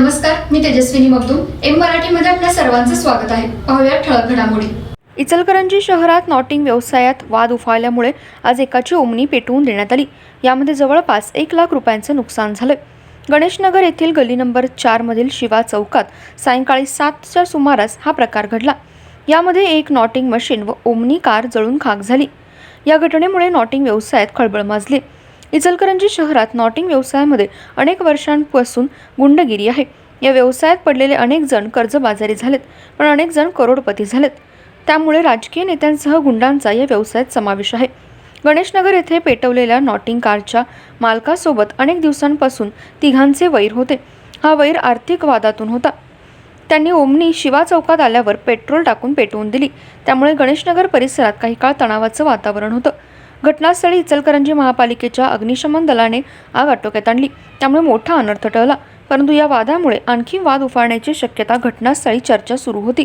नमस्कार मी तेजस्विनी मगदूम. एम मराठीमध्ये आपल्या सर्वांचं स्वागत आहे. पाहूया ठळक घडामोडी. इचलकरंजी शहरात नॉटिंग व्यवसायात वाद उफाळल्यामुळे आज एकाची ओमनी पेटवून देण्यात आली. यामध्ये जवळपास एक लाख रुपयांचं नुकसान झालं गणेशनगर येथील गली नंबर चारमधील शिवा चौकात सायंकाळी सातच्या सुमारास हा प्रकार घडला. यामध्ये एक नॉटिंग मशीन व ओमनी कार जळून खाक झाली. या घटनेमुळे नॉटिंग व्यवसायात खळबळ माजली. इचलकरंजी शहरात नॉटिंग व्यवसायामध्ये अनेक वर्षांपासून गुंडगिरी आहे. या व्यवसायात पडलेले अनेक जण कर्जबाजारी झालेत पण अनेक जण करोडपती झालेत. त्यामुळे राजकीय नेत्यांसह गुंडांचा या व्यवसायात समावेश आहे. गणेशनगर येथे पेटवलेल्या नॉटिंग कारच्या मालकासोबत अनेक दिवसांपासून तिघांचे वैर होते. हा वैर आर्थिक वादातून होता. त्यांनी ओमनी शिवा चौकात आल्यावर पेट्रोल टाकून पेटवून दिली. त्यामुळे गणेशनगर परिसरात काही काळ तणावाचं वातावरण होतं. घटनास्थळी इचलकरंजी महापालिकेच्या अग्निशमन दलाने आग आटोक्यात आणली. त्यामुळे मोठा अनर्थ टळला. परंतु या वादामुळे आणखी वाद उफाळण्याची शक्यता घटनास्थळी चर्चा सुरू होती.